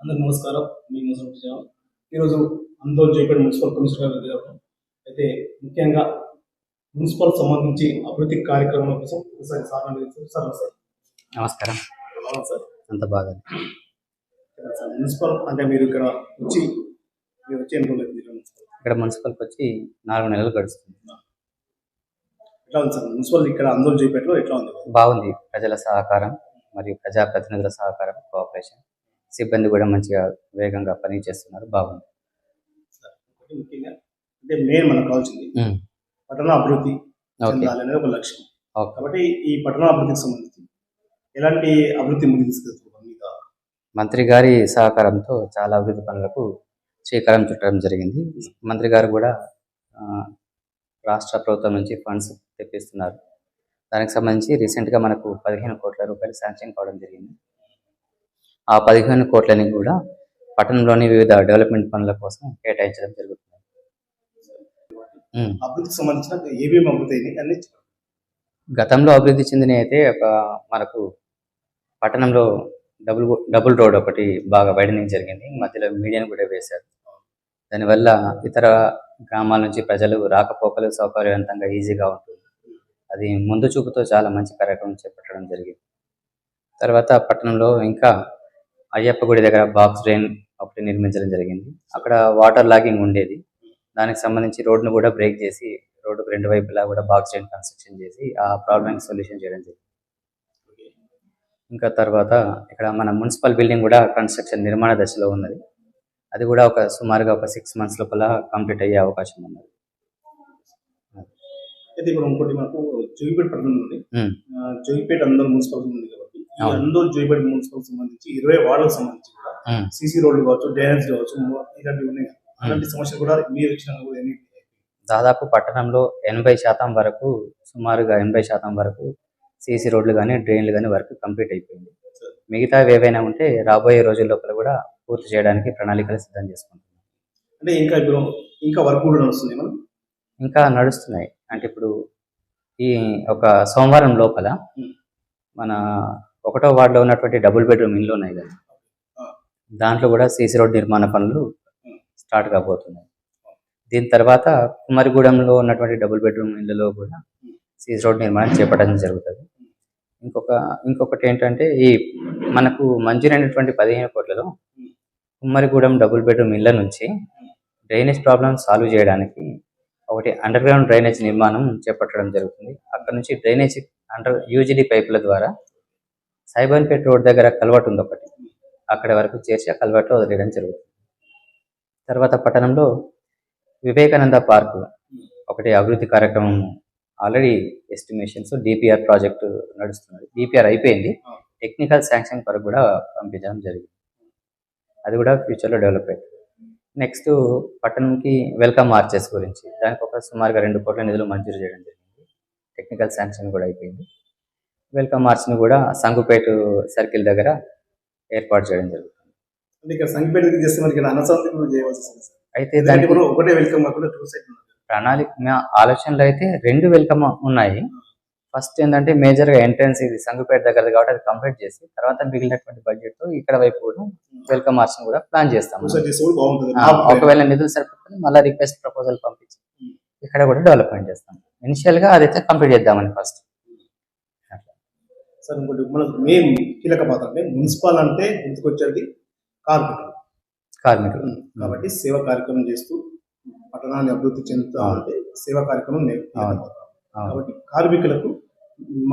అందరికి నమస్కారం. మీ నమస్కారం ఈరోజు అందరూ జైపేట మున్సిపల్ కమిషనర్ గారు అయితే ముఖ్యంగా మున్సిపల్ సంబంధించి అభివృద్ధి కార్యక్రమాల కోసం ఒకసారి సార్. సార్ నమస్కారం. సార్? అంత బాగా. మున్సిపల్ అంటే మీరు ఇక్కడ వచ్చి మీరు వచ్చి ఎన్ని రోజులు అయింది ఇక్కడ మున్సిపల్? ఇక్కడ మున్సిపల్కి వచ్చి నాలుగు నెలలు గడుస్తుంది. ఎట్లా ఉంది సార్? మున్సిపల్ ఇక్కడ అందరూ జైపేటలో ఎట్లా ఉంది? బాగుంది. ప్రజల సహకారం మరియు ప్రజాప్రతినిధుల సహకారం కోఆపరేషన్ సిబ్బంది కూడా మంచిగా వేగంగా పని చేస్తున్నారు బాగుంది ముఖ్యంగా అంటే మెయిన్ మనకు కావాల్సింది. పట్టణ అభివృద్ధి ఓకే. చెందాలనేది ఒక లక్ష్యం. కాబట్టి ఈ పట్టణ అభివృద్ధికి సంబంధించి ఎలాంటి అభివృద్ధి ముందుకు తీసుకెళ్తున్నారు మీద? మంత్రి గారి సహకారంతో చాలా అభివృద్ధి పనులకు శ్రీకారం చుట్టడం జరిగింది. మంత్రి గారు కూడా రాష్ట్ర ప్రభుత్వం నుంచి ఫండ్స్ తెప్పిస్తున్నారు. దానికి సంబంధించి రీసెంట్గా మనకు పదిహేను కోట్ల రూపాయలు శాంక్షన్ కావడం జరిగింది. ఆ పదిహేను కోట్లని కూడా పట్టణంలోని వివిధ డెవలప్మెంట్ పనుల కోసం కేటాయించడం జరుగుతుంది. అభివృద్ధికి సంబంధించిన ఏమేమి అన్ని గతంలో అభివృద్ధి చెందిన అయితే ఒక మనకు పట్టణంలో డబుల్ డబుల్ రోడ్ ఒకటి బాగా వైడనింగ్ జరిగింది. మధ్యలో మీడియం కూడా వేశారు. దానివల్ల ఇతర గ్రామాల నుంచి ప్రజలు రాకపోకలు సౌకర్యవంతంగా ఈజీగా ఉంటుంది. అది ముందు చూపుతో చాలా మంచి కార్యక్రమం చేపట్టడం జరిగింది. తర్వాత పట్టణంలో ఇంకా అయ్యప్ప గుడి దగ్గర బాక్స్ డ్రైన్ ఒకటి నిర్మించడం జరిగింది. అక్కడ వాటర్ లాగింగ్ ఉండేది. దానికి సంబంధించి రోడ్ను కూడా బ్రేక్ చేసి రోడ్డుకు రెండు వైపులా కూడా బాక్స్ డ్రైన్ కన్స్ట్రక్షన్ చేసి ఆ ప్రాబ్లమ్ సొల్యూషన్ చేయడం జరిగింది. ఇంకా తర్వాత ఇక్కడ మన మున్సిపల్ బిల్డింగ్ కూడా కన్స్ట్రక్షన్ నిర్మాణ దశలో ఉన్నది. అది కూడా ఒక సుమారుగా ఒక సిక్స్ మంత్స్ లోపల కంప్లీట్ అయ్యే అవకాశం ఉన్నది అయితే ఇప్పుడు ఇంకోటి మనకు జోగిపేట పట్టణం ఉంది జోగిపేట అందరూ మున్సిపల్ ఉంది కాబట్టి. అందరూ జోగిపేట మున్సిపల్ సంబంధించి ఇరవై వార్డులకు సంబంధించి కూడా. సీసీ రోడ్లు కావచ్చు డ్రైనేజ్ కావచ్చు ఇలాంటివి ఉన్నాయి. అలాంటి సమస్యలు కూడా మీరు ఇచ్చిన దాదాపు పట్టణంలో ఎనభై శాతం వరకు సుమారుగా ఎనభై శాతం వరకు సీసీ రోడ్లు కానీ డ్రైన్లు కానీ వర్క్ కంప్లీట్ అయిపోయింది మిగతావి ఏవైనా ఉంటే రాబోయే రోజుల లోపల కూడా పూర్తి చేయడానికి ప్రణాళికలు సిద్ధం చేసుకుంటున్నాం అంటే ఇంకా ఇప్పుడు ఇంకా వర్క్ కూడా నడుస్తుంది మనం ఇంకా నడుస్తున్నాయి అంటే ఇప్పుడు ఈ ఒక సోమవారం లోపల. మన ఒకటో వార్డులో ఉన్నటువంటి డబుల్ బెడ్రూమ్ ఇల్లు ఉన్నాయి కదా. దాంట్లో కూడా సీసీ రోడ్ నిర్మాణ పనులు. స్టార్ట్ కాబోతున్నాయి దీని తర్వాత కుమారిగూడెంలో ఉన్నటువంటి డబుల్ బెడ్రూమ్ ఇళ్ళలో కూడా. సీసీ రోడ్ నిర్మాణం చేపట్టడం జరుగుతుంది ఇంకొక ఇంకొకటి ఏంటంటే ఈ మనకు మంజూరైనటువంటి పదిహేను కోట్లలో. కుమ్మరిగూడెం డబుల్ బెడ్రూమ్ ఇళ్ళ నుంచి డ్రైనేజ్ ప్రాబ్లమ్ సాల్వ్ చేయడానికి ఒకటి అండర్ గ్రౌండ్ డ్రైనేజ్ నిర్మాణం చేపట్టడం జరుగుతుంది. అక్కడ నుంచి డ్రైనేజ్ అండర్ యూజిడి పైపుల ద్వారా సైబన్పేట్ రోడ్ దగ్గర కల్వర్ట్ ఉంది ఒకటి అక్కడ వరకు చేర్చి ఆ కల్వర్ట్లో వదిలేయడం జరుగుతుంది. తర్వాత పట్టణంలో వివేకానంద పార్క్ ఒకటి అభివృద్ధి కార్యక్రమం ఆల్రెడీ ఎస్టిమేషన్స్ డిపిఆర్ ప్రాజెక్టు నడుస్తున్నది. డిపిఆర్ అయిపోయింది. టెక్నికల్ శాంక్షన్ వరకు కూడా పంపించడం జరిగింది. అది కూడా ఫ్యూచర్లో డెవలప్ అవుతుంది నెక్స్ట్ పట్టణంకి వెల్కమ్ మార్చెస్ గురించి. దానికి ఒక సుమారుగా రెండు కోట్ల నిధులు మంజూరు చేయడం జరిగింది. టెక్నికల్ శాంక్షన్ కూడా అయిపోయింది. వెల్కమ్ మార్చ్ని కూడా సంగుపేట సర్కిల్ దగ్గర ఏర్పాటు చేయడం జరుగుతుంది. అయితే దానికి ఒకటే వెల్కమ్. ప్రణాళిక ఆలోచనలు అయితే రెండు వెల్కమ్ ఉన్నాయి. ఫస్ట్ ఏంటంటే మేజర్గా ఎంట్రన్స్ ఇది సంగుపేట దగ్గర కాబట్టి అది కంప్లీట్ చేసి తర్వాత మిగిలినటువంటి బడ్జెట్తో ఇక్కడ వైపు కూడా వెల్కమ్ మార్చ్ కూడా ప్లాన్ చేస్తే ఒకవేళ నిధులు సరిపోతే మళ్ళీ రిక్వెస్ట్ ప్రపోజల్ పంపించి ఇక్కడ కూడా డెవలప్మెంట్ చేస్తాం. ఇనిషియల్గా అదైతే కంప్లీట్ చేద్దామని ఫస్ట్. సార్ ఇంకోటి మనకు మెయిన్ కీలక పాత్ర అంటే మున్సిపల్ అంటే గుర్తుకొచ్చేది కార్మికులు. కార్మికులు. కాబట్టి సేవా కార్యక్రమం చేస్తూ పట్టణాన్ని అభివృద్ధి చెందుతా అంటే సేవా కార్యక్రమం. కాబట్టి కార్మికులకు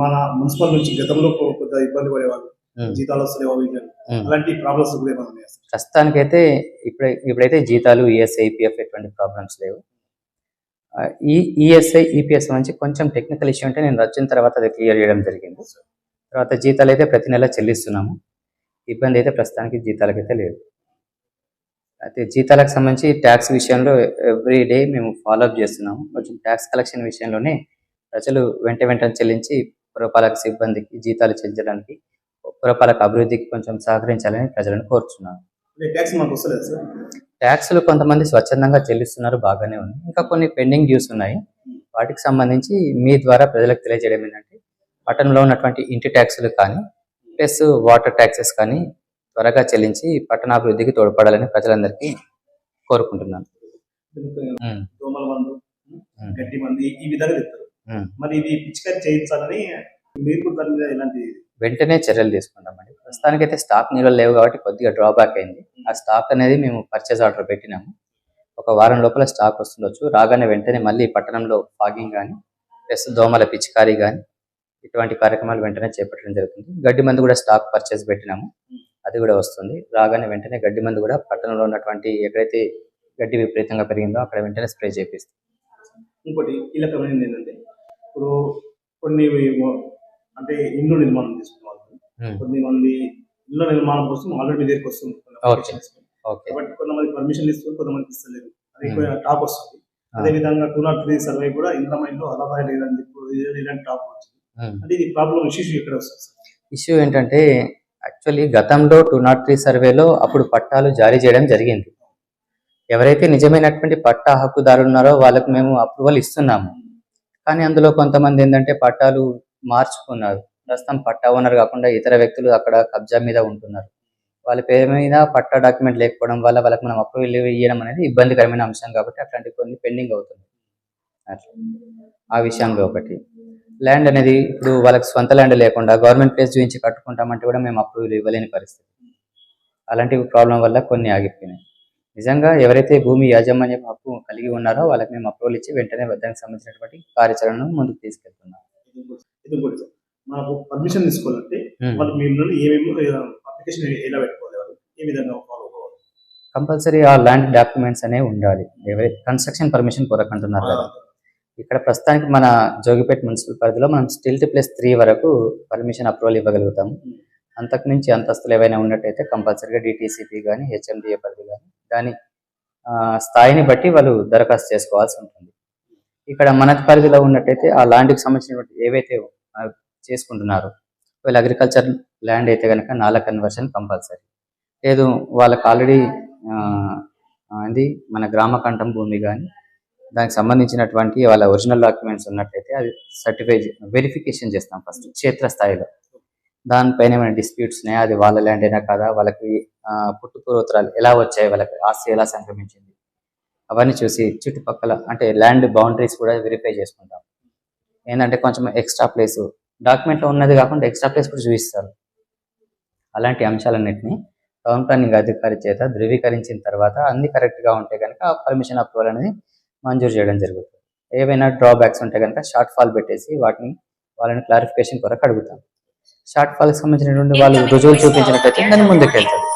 మన మున్సిపల్ నుంచి గతంలో కొంత ఇబ్బంది పడేవాళ్ళు. జీతాలు వస్తలేవు. ఉమ్. అలాంటి ప్రాబ్లమ్స్ కూడా ఏమైనా? ప్రస్తుతానికైతే ఇప్పుడే ఇప్పుడైతే జీతాలు E ఈఎస్ఐ ఈపీఎఫ్ ఎటువంటి ప్రాబ్లమ్స్ లేవు. ఈ ఈఎస్ఐ ఈపీఎస్ నుంచి కొంచెం టెక్నికల్ ఇష్యూ ఉంటే నేను వచ్చిన తర్వాత అది క్లియర్ చేయడం జరిగింది. తర్వాత జీతాలు అయితే ప్రతి నెల చెల్లిస్తున్నాము. ఇబ్బంది అయితే ప్రస్తుతానికి జీతాలకైతే లేదు. అయితే జీతాలకు సంబంధించి ట్యాక్స్ విషయంలో ఎవ్రీ డే మేము ఫాలోఅప్ చేస్తున్నాము. కొంచెం ట్యాక్స్ కలెక్షన్ విషయంలోనే ప్రజలు వెంట వెంటనే చెల్లించి పురపాలక సిబ్బందికి జీతాలు చెల్లించడానికి పురపాలక అభివృద్ధికి కొంచెం సహకరించాలని ప్రజలను సార్. ట్యాక్స్లు కొంతమంది స్వచ్ఛందంగా చెల్లిస్తున్నారు బాగానే ఉంది. ఇంకా కొన్ని పెండింగ్ డ్యూస్ ఉన్నాయి. వాటికి సంబంధించి మీ ద్వారా ప్రజలకు తెలియజేయడం ఏంటంటే పట్టణంలో ఉన్నటువంటి ఇంటి ట్యాక్సులు కానీ ప్లస్ వాటర్ ట్యాక్సెస్ కానీ త్వరగా చెల్లించి పట్టణాభివృద్ధికి తోడ్పడాలని ప్రజలందరికీ కోరుకుంటున్నాను. గడ్డి మందు ఈ- విధంగా చెప్తారు. మరి ఇది పిచికారి చేయించాలని మీరు కూడా దాని మీద ఎలాంటి వెంటనే చర్యలు తీసుకుంటామండి. ప్రస్తుతానికైతే స్టాక్ నిల్వలు లేవు కాబట్టి కొద్దిగా డ్రాబ్యాక్ అయింది. ఆ స్టాక్ అనేది మేము పర్చేస్ ఆర్డర్ పెట్టినాము. ఒక వారం లోపల స్టాక్ వస్తుండొచ్చు. రాగానే వెంటనే మళ్ళీ పట్టణంలో ఫాగింగ్ కానీ ప్లస్ దోమల పిచికారీ కానీ ఇటువంటి కార్యక్రమాలు వెంటనే చేపట్టడం జరుగుతుంది. గడ్డి మందు కూడా స్టాక్ పర్చేస్ పెట్టినాము. అది కూడా వస్తుంది. రాగానే వెంటనే గడ్డి మందు కూడా పట్టణంలో ఉన్నటువంటి ఎక్కడైతే గడ్డి విపరీతంగా పెరిగిందో అక్కడ వెంటనే స్ప్రే చేపిస్తాం. ఇంకోటి కీలకమైనది ఏంటంటే ఇప్పుడు కొన్ని అంటే ఇల్లు నిర్మాణం చేసుకున్న వాళ్ళు ఉమ్, కొన్ని మంది ఇళ్ళ నిర్మాణం కోసం ఆల్రెడీ దగ్గరికి వస్తుంది కాబట్టి కొంతమంది పర్మిషన్ ఇస్తారు కొంతమంది ఇస్తలేరు. అది టాప్ వస్తుంది. అదే విధంగా టూ నాట్ త్రీ సర్వే కూడా ఇంద్రమైంలో అలా లేదని చెప్పి ఇలాంటి టాప్ వచ్చింది. అంటే ఇది ప్రాబ్లం ఇష్యూ ఎక్కడ వస్తుంది ఇష్యూ ఏంటంటే యాక్చువల్లీ గతంలో టూ నాట్ త్రీ సర్వేలో అప్పుడు పట్టాలు జారీ చేయడం జరిగింది. ఎవరైతే నిజమైనటువంటి పట్టా హక్కుదారులు ఉన్నారో వాళ్ళకు మేము అప్రూవల్ ఇస్తున్నాము. కానీ అందులో కొంతమంది ఏంటంటే పట్టాలు మార్చుకున్నారు. ప్రస్తుతం పట్టా ఓనర్ కాకుండా ఇతర వ్యక్తులు అక్కడ కబ్జా మీద ఉంటున్నారు. వాళ్ళ పేరు మీద పట్టా డాక్యుమెంట్ లేకపోవడం వల్ల వాళ్ళకి మనం అప్రూవల్ ఇవ్వడం అనేది ఇబ్బందికరమైన అంశం కాబట్టి అట్లాంటి కొన్ని పెండింగ్ అవుతుంది అట్లా. ఆ విషయంలో ఒకటి. ల్యాండ్ అనేది ఇప్పుడు వాళ్ళకి సొంత ల్యాండ్ లేకుండా గవర్నమెంట్ ప్లేస్ చూపించి కట్టుకుంటామంటే కూడా మేము అప్రూవల్ ఇవ్వలేని పరిస్థితి. అలాంటి ప్రాబ్లం వల్ల కొన్ని ఆగిపోయినాయి. నిజంగా ఎవరైతే భూమి యాజమాన్యం హక్కు కలిగి ఉన్నారో వాళ్ళకి మేము అప్రూవల్ ఇచ్చి వెంటనే దానికి సంబంధించినటువంటి కార్యాచరణను ముందుకు తీసుకెళ్తున్నాం. ఇది సార్. మనకు పర్మిషన్ తీసుకోవాలంటే ఉమ్. వాళ్ళు మీ నుండి ఏమేమి అప్లికేషన్ ఎలా పెట్టుకోవాలి ఏ విధంగా ఫాలో అవ్వాలి? కంపల్సరీ ఆ ల్యాండ్ డాక్యుమెంట్స్ అనేవి ఉండాలి. కన్స్ట్రక్షన్ పర్మిషన్ కొరకు అంటున్నారు కదా. ఇక్కడ ప్రస్తుతానికి మన జోగిపేట మున్సిపల్ పరిధిలో మనం స్టిల్ట్ ప్లస్ త్రీ వరకు పర్మిషన్ అప్రూవల్ ఇవ్వగలుగుతాం అంతకు మించి అంతస్తులు ఏవైనా ఉన్నట్టయితే కంపల్సరీగా డిటీసీపీ కానీ హెచ్ఎండిఏ పరిధి కానీ దాని ఆ, స్థాయిని బట్టి వాళ్ళు దరఖాస్తు చేసుకోవాల్సి ఉంటుంది. ఇక్కడ మన పరిధిలో ఉన్నట్టయితే ఆ ల్యాండ్కి సంబంధించినటువంటి ఏవైతే చేసుకుంటున్నారు. ఒకవేళ అగ్రికల్చర్ ల్యాండ్ అయితే కనుక నాల కన్వర్షన్ కంపల్సరీ లేదు వాళ్ళకి ఆల్రెడీ అది మన గ్రామ కంఠం భూమి కానీ దానికి సంబంధించినటువంటి వాళ్ళ ఒరిజినల్ డాక్యుమెంట్స్ ఉన్నట్టయితే అది సర్టిఫై వెరిఫికేషన్ చేస్తాం ఫస్ట్ క్షేత్రస్థాయిలో. దానిపైన ఏమైనా డిస్ప్యూట్స్ ఉన్నాయా? అది వాళ్ళ ల్యాండ్ అయినా కదా? వాళ్ళకి పుట్టుపూర్వోత్తరాలు పుట్టు ఎలా వచ్చాయి? వాళ్ళకి ఆస్తి ఎలా సంక్రమించింది? అవన్నీ చూసి చుట్టుపక్కల అంటే ల్యాండ్ బౌండరీస్ కూడా వెరిఫై చేసుకుంటాం. ఏంటంటే కొంచెం ఎక్స్ట్రా ప్లేస్ డాక్యుమెంట్లో ఉన్నది కాకుండా ఎక్స్ట్రా ప్లేస్ కూడా చూపిస్తారు. అలాంటి అంశాలన్నింటినీ టౌన్ ప్లానింగ్ అధికారి చేత ధృవీకరించిన తర్వాత అన్ని correct గా ఉంటే కనుక పర్మిషన్ అప్రూవల్ అనేది మంజూరు చేయడం జరుగుతుంది. ఏవైనా డ్రాబ్యాక్స్ ఉంటే కనుక షార్ట్ ఫాల్ పెట్టేసి వాటిని వాళ్ళని క్లారిఫికేషన్ కొరకు అడుగుతాం. షార్ట్ ఫాల్కి సంబంధించినటువంటి వాళ్ళు రుజువులు చూపించినట్టయితే దాన్ని ముందుకు వెళ్తుంది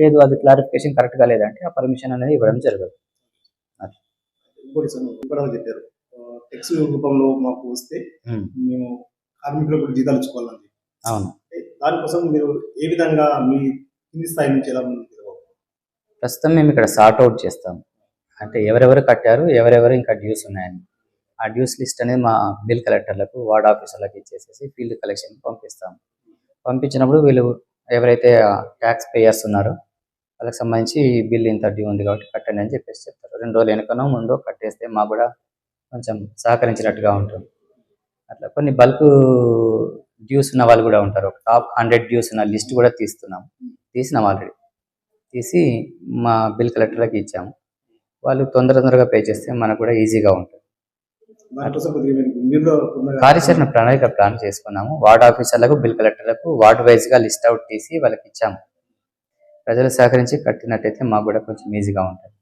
లేదు అది క్లారిఫికేషన్ కరెక్ట్గా లేదంటే ఆ పర్మిషన్ అనేది ఇవ్వడం జరగదు. టెక్స్ రూపంలో మాకు వస్తే మేము కార్మికులకు జీతాలు ఇచ్చుకోవాలని చెప్పి. అవును దానికోసం మీరు ఏ విధంగా మీ కింది స్థాయి నుంచి ఎలా? ప్రస్తుతం మేము ఇక్కడ సార్ట్ అవుట్ చేస్తాం. అంటే ఎవరెవరు కట్టారు ఎవరెవరు ఇంకా డ్యూస్ ఉన్నాయని. ఆ డ్యూస్ లిస్ట్ అనేది మా బిల్ కలెక్టర్లకు వార్డ్ ఆఫీసర్లకు ఇచ్చేసేసి ఫీల్డ్ కలెక్షన్ పంపిస్తాం. పంపించినప్పుడు వీళ్ళు ఎవరైతే ట్యాక్స్ పేయర్స్ ఉన్నారో వాళ్ళకి సంబంధించి బిల్ ఇంత డ్యూ ఉంది కాబట్టి కట్టండి అని చెప్పేసి చెప్తారు. రెండు రోజులు వెనకనో ముందో కట్టేస్తే మాకు కూడా కొంచెం సహకరించినట్టుగా ఉంటుంది. అట్లా కొన్ని బల్క్ డ్యూస్ ఉన్న వాళ్ళు కూడా ఉంటారు. ఒక టాప్ హండ్రెడ్ డ్యూస్ ఉన్న లిస్ట్ కూడా తీస్తున్నాం. తీసినాం ఆల్రెడీ. తీసి మా బిల్ కలెక్టర్కి ఇచ్చాము. వాళ్ళు తొందర తొందరగా పే చేస్తే మనకు కూడా ఈజీగా ఉంటుంది. కార్యాచరణ ప్రణాళిక ప్లాన్ చేసుకున్నాము. వార్డ్ ఆఫీసర్లకు బిల్ కలెక్టర్లకు వార్డ్ వైజ్గా లిస్ట్ అవుట్ తీసి వాళ్ళకి ఇచ్చాము. ప్రజలు సహకరించి కట్టినట్టయితే మాకు కూడా కొంచెం ఈజీగా ఉంటుంది.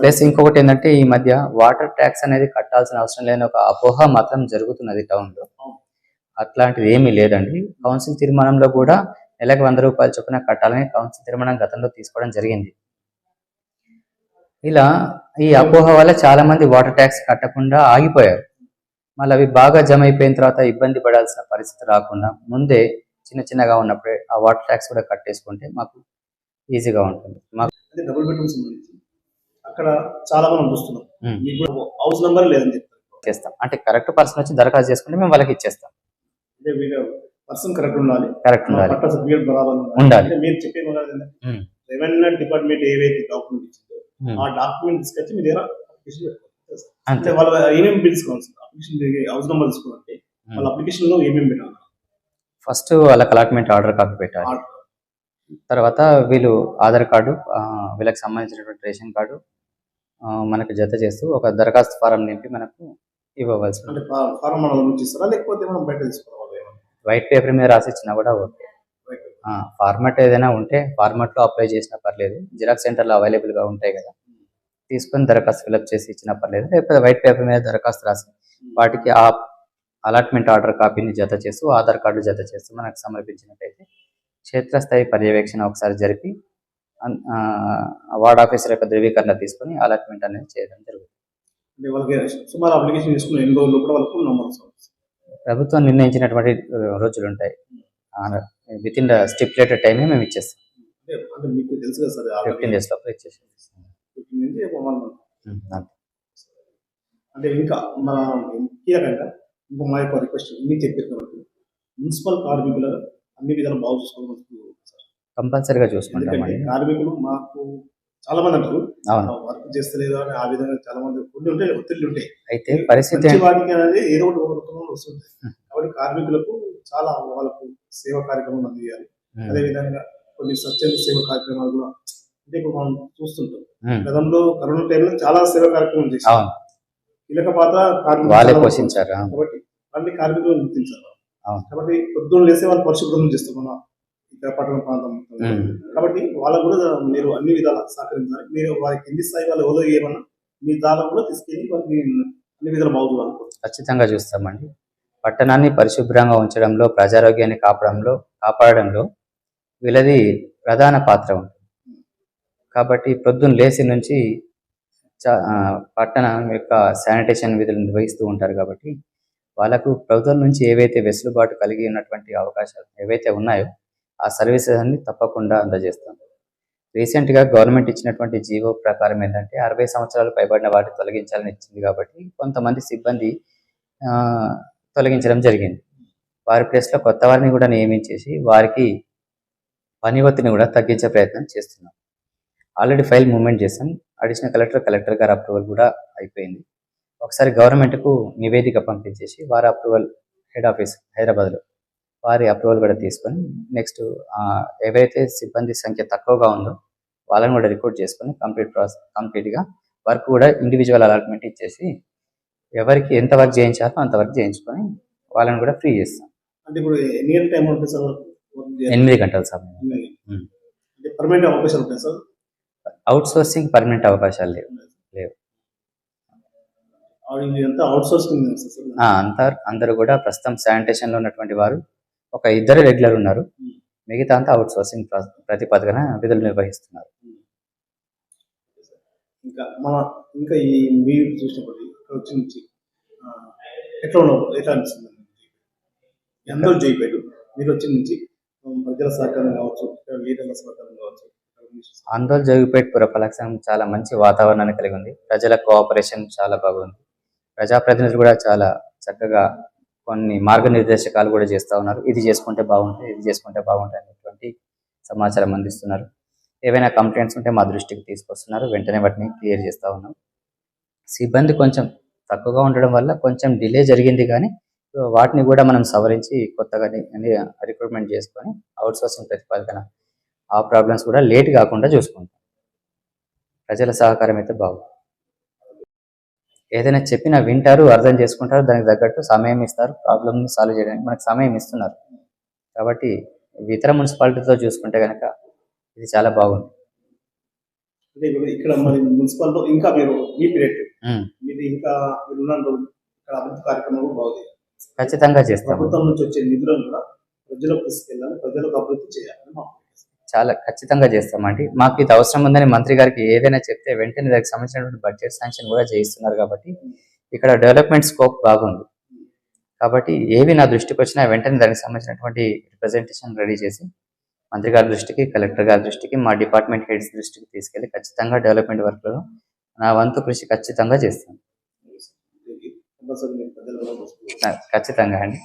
ప్లస్ ఇంకొకటి ఏంటంటే ఈ మధ్య వాటర్ ట్యాక్స్ అనేది కట్టాల్సిన అవసరం లేని ఒక అపోహ మాత్రం జరుగుతున్నది టౌన్లో. అట్లాంటిది ఏమీ లేదండి. కౌన్సిల్ తీర్మానంలో కూడా నెలకు వంద రూపాయలు చొప్పున కట్టాలని కౌన్సిల్ తీర్మానం గతంలో తీసుకోవడం జరిగింది. ఇలా ఈ అపోహ వల్ల చాలా మంది వాటర్ ట్యాక్స్ కట్టకుండా ఆగిపోయారు. మళ్ళీ అవి బాగా జమ అయిపోయిన తర్వాత ఇబ్బంది పడాల్సిన పరిస్థితి రాకుండా ముందే చిన్న చిన్నగా ఉన్నప్పుడే ఆ వాటర్ ట్యాక్స్ కూడా కట్టేసుకుంటే మాకు ఈజీగా ఉంటుంది. మాకు డబుల్ బెడ్రూమ్ సంబంధించి. అక్కడ చాలా మనం చూస్తున్నాం. మీకు హౌస్ నెంబర్ లేదని చెప్తారు చేస్తాం. అంటే కరెక్ట్ పర్సన్ వచ్చి దరఖాస్తు చేసుకుంటే మేము వాళ్ళకి ఇచ్చేస్తాం. అంటే మీరు పర్సన్ కరెక్ట్ ఉండాలి. కరెక్ట్ ఉండాలి. పట్టా సర్టిఫికేట్ బరాబర్ ఉండాలి. అంటే మీరు చెప్పే. రెవెన్యూ డిపార్ట్మెంట్ ఏవైతే డాక్యుమెంట్ ఇచ్చిందో. ఆ డాక్యుమెంట్ తీసుకొచ్చి మీ దగ్గర పెట్టుకోవాలి. అంటే వాళ్ళ ఏమేమి బిల్స్ కావాలి? అప్లికేషన్ హౌస్ నెంబర్ తీసుకోవాలంటే వాళ్ళ అప్లికేషన్లో ఏమేమి పెట్టాలి ఫస్ట్ వాళ్ళకి అలాట్మెంట్ ఆర్డర్ కాపీ పెట్టాలి. తర్వాత వీళ్ళు ఆధార్ కార్డు వీళ్ళకి సంబంధించినటువంటి రేషన్ కార్డు మనకు జత చేస్తూ ఒక దరఖాస్తు ఫారం నింపి మనకు ఇవ్వవలసి ఉంటుంది. అంటే ఫారం మనం నుంచి ఇస్తారా లేకపోతే మనం బయట తీసుకోవాలి ఏమన్నా? వైట్ పేపర్ మీద రాసి ఇచ్చినా కూడా ఓకే. ఫార్మాట్ ఏదైనా ఉంటే ఫార్మాట్లో అప్లై చేసినా పర్లేదు జిరాక్స్ సెంటర్లో అవైలబుల్గా ఉంటాయి కదా తీసుకొని దరఖాస్తు ఫిలప్ చేసి ఇచ్చినా పర్లేదు లేకపోతే వైట్ పేపర్ మీద దరఖాస్తు రాసి వాటికి ఆ అలాట్మెంట్ ఆర్డర్ కాపీని జత చేస్తూ ఆధార్ కార్డు జత చేస్తూ మనకు సమర్పించినట్టయితే క్షేత్రస్థాయి పర్యవేక్షణ ఒకసారి జరిపి వార్డ్ ఆఫీసర్ యొక్క ధృవీకరణ తీసుకొని అలాట్మెంట్ అనేది చేయడం జరుగుతుంది. సుమారు అప్లికేషన్ తీసుకున్న ఎన్ని రోజులు కూడా వాళ్ళకు నంబర్ వస్తుంది. ప్రభుత్వం నిర్ణయించినటువంటి రోజులు ఉంటాయి విత్ ఇన్ ద స్టిపులేటెడ్ టైమే మేము ఇచ్చేస్తాం. అంటే అంటే ఫిఫ్టీన్ డేస్ లోపల ఇంకా మన కీలకంగా ఇంకా మా యొక్క రిక్వెస్ట్ ఇన్ని చెప్పారు కాబట్టి మున్సిపల్ కార్మికుల అన్ని విధాలు బాగు చూసుకోవాలి సార్. కంపల్సరీగా చూసుకుంటామండి కార్మికులు మాకు చాలా మంది అంటారు. వర్క్ చేస్తలేదు అని ఆ విధంగా చాలా మంది కొన్ని ఉంటాయి ఒత్తిళ్ళు ఉంటాయి. అయితే పరిస్థితి వాటికి అనేది ఏదో ఒకటి వస్తుంది. కాబట్టి కార్మికులకు చాలా వాళ్ళకు సేవా కార్యక్రమాలు అందియాలి ఉమ్, అదే విధంగా కొన్ని స్వచ్ఛంద సేవా కార్యక్రమాలు కూడా అంటే ఇప్పుడు మనం చూస్తుంటాం. గతంలో కరోనా టైంలో చాలా సేవా కార్యక్రమాలు చేశారు. కీలక పాత్ర కార్మికులు పోషించారు. కాబట్టి అన్ని కార్మికులు గుర్తించారు. కాబట్టి పొద్దున్న లేస్తే వాళ్ళు పరిశుభ్రం చేస్తాం మన ఇక్కడ పట్టణ ప్రాంతం కాబట్టి వాళ్ళకు కూడా మీరు అన్ని విధాల సహకరించాలి. మీరు వారికి కింది స్థాయి వాళ్ళు ఎవరో ఏమన్నా మీ దారిలో కూడా తీసుకెళ్ళి వారికి అన్ని విధాలు బాగుంటుంది ఖచ్చితంగా చూస్తామండి. పట్టణాన్ని పరిశుభ్రంగా ఉంచడంలో ప్రజారోగ్యాన్ని కాపాడంలో కాపాడడంలో వీళ్ళది ప్రధాన పాత్ర ఉంటుంది. కాబట్టి ప్రొద్దున లేచి నుంచి పట్టణం యొక్క శానిటేషన్ విధులు నిర్వహిస్తూ ఉంటారు కాబట్టి వాళ్ళకు ప్రభుత్వం నుంచి ఏవైతే వెసులుబాటు కలిగి ఉన్నటువంటి అవకాశాలు ఏవైతే ఉన్నాయో ఆ సర్వీసెస్ అన్ని తప్పకుండా అందజేస్తాం. రీసెంట్గా గవర్నమెంట్ ఇచ్చినటువంటి జీవో ప్రకారం ఏంటంటే అరవై సంవత్సరాలు పైబడిన వాటిని తొలగించాలని ఇచ్చింది కాబట్టి కొంతమంది సిబ్బంది తొలగించడం జరిగింది. వారి ప్లేస్లో కొత్త వారిని కూడా నియమించేసి వారికి పని ఒత్తిడిని కూడా తగ్గించే ప్రయత్నం చేస్తున్నాం. ఆల్రెడీ ఫైల్ మూమెంట్ చేశాం. అడిషనల్ కలెక్టర్ కలెక్టర్ గారి అప్రూవల్ కూడా అయిపోయింది. ఒకసారి గవర్నమెంట్కు నివేదిక పంపించేసి వారి అప్రూవల్ హెడ్ ఆఫీస్ హైదరాబాద్లో వారి అప్రూవల్ కూడా తీసుకొని నెక్స్ట్ ఏవైతే సిబ్బంది సంఖ్య తక్కువగా ఉందో వాళ్ళని కూడా రిక్రూట్ చేసుకొని కంప్లీట్ ప్రాసెస్ కంప్లీట్గా వర్క్ కూడా ఇండివిజువల్ అలాట్మెంట్ ఇచ్చేసి ఎవరికి ఎంత వర్క్ చేయించాలో అంత వర్క్ చేయించుకొని వాళ్ళని కూడా ఫ్రీ చేస్తాం. అంటే ఇప్పుడు ఎన్ని గంటల టైం ఉంటుంది సార్ వర్క్? చేయాలి? ఎనిమిది గంటల. పర్మనెంట్ అవకాశాలు ఉంటాయి సార్? అవుట్ సోర్సింగ్ పర్మనెంట్ అవకాశాలు లేవు. లేవు. సార్? అంతా అందరూ కూడా ప్రస్తుతం శానిటేషన్లో ఉన్నటువంటి వారు ఒక ఇద్దరు రెగ్యులర్ ఉన్నారు. మిగతా అంతా అవుట్ సోర్సింగ్ ప్రతిపాదన విధులు నిర్వహిస్తున్నారు. ఇంకా మన ఇంకా ఈ మీరు చూసినప్పుడు ఇక్కడ వచ్చి నుంచి ఆ, ఎట్లా ఉన్నావు? ఎట్లా అనిపిస్తుంది? ఈ అందరూ జైపోయాడు మీరు వచ్చి నుంచి ఆ, ప్రజల సహకారం కావచ్చు లీడర్ల సహకారం ఆందోళన జోగిపేట చాలా మంచి వాతావరణాన్ని కలిగి ఉంది. ప్రజల కోఆపరేషన్ చాలా బాగుంది. ప్రజాప్రతినిధులు కూడా చాలా చక్కగా కొన్ని మార్గనిర్దేశకాలు కూడా చేస్తూ ఉన్నారు. ఇది చేసుకుంటే బాగుంటుంది ఇది చేసుకుంటే బాగుంటుంది అనేటువంటి సమాచారం అందిస్తున్నారు. ఏవైనా కంప్లైంట్స్ ఉంటే మా దృష్టికి తీసుకొస్తున్నారు. వెంటనే వాటిని క్లియర్ చేస్తూ ఉన్నాం. సిబ్బంది కొంచెం తక్కువగా ఉండడం వల్ల కొంచెం డిలే జరిగింది కానీ వాటిని కూడా మనం సవరించి కొత్తగా రిక్రూట్మెంట్ చేసుకొని అవుట్సోర్సింగ్ ప్రతిపాదన ఆ ప్రాబ్లమ్స్ కూడా లేట్ కాకుండా చూసుకుంటాం. ప్రజల సహకారం అయితే బాగుంది ఏదైనా చెప్పినా వింటారు అర్థం చేసుకుంటారు దానికి తగ్గట్టు సమయం ఇస్తారు ప్రాబ్లమ్ని సాల్వ్ చేయడానికి మనకు సమయం ఇస్తున్నారు. కాబట్టి ఇతర మున్సిపాలిటీతో చూసుకుంటే కనుక ఇది చాలా బాగుంది. ఇక్కడ మరి మున్సిపల్లో ఇంకా మీరు మీ పీరియడ్ మీరు ఇంకా మీరు ఉన్న ఇక్కడ అభివృద్ధి కార్యక్రమాలు బాగుంది. ఖచ్చితంగా చేస్తాము. ప్రభుత్వం నుంచి వచ్చే నిధులను కూడా ప్రజలకు తీసుకెళ్ళాలి ప్రజలకు అభివృద్ధి చేయాలని. చాలా ఖచ్చితంగా చేస్తామండి. మాకు ఇది అవసరం ఉందని మంత్రి గారికి ఏదైనా చెప్తే వెంటనే దానికి సంబంధించినటువంటి బడ్జెట్ శాంక్షన్ కూడా చేయిస్తున్నారు కాబట్టి ఇక్కడ డెవలప్మెంట్ స్కోప్ బాగుంది. కాబట్టి ఏవి నా దృష్టికి వచ్చినా వెంటనే దానికి సంబంధించినటువంటి రిప్రజెంటేషన్ రెడీ చేసి మంత్రి గారి దృష్టికి కలెక్టర్ గారి దృష్టికి మా డిపార్ట్మెంట్ హెడ్స్ దృష్టికి తీసుకెళ్ళి ఖచ్చితంగా డెవలప్మెంట్ వర్క్లో నా వంతు కృషి ఖచ్చితంగా చేస్తాను ఖచ్చితంగా అండి.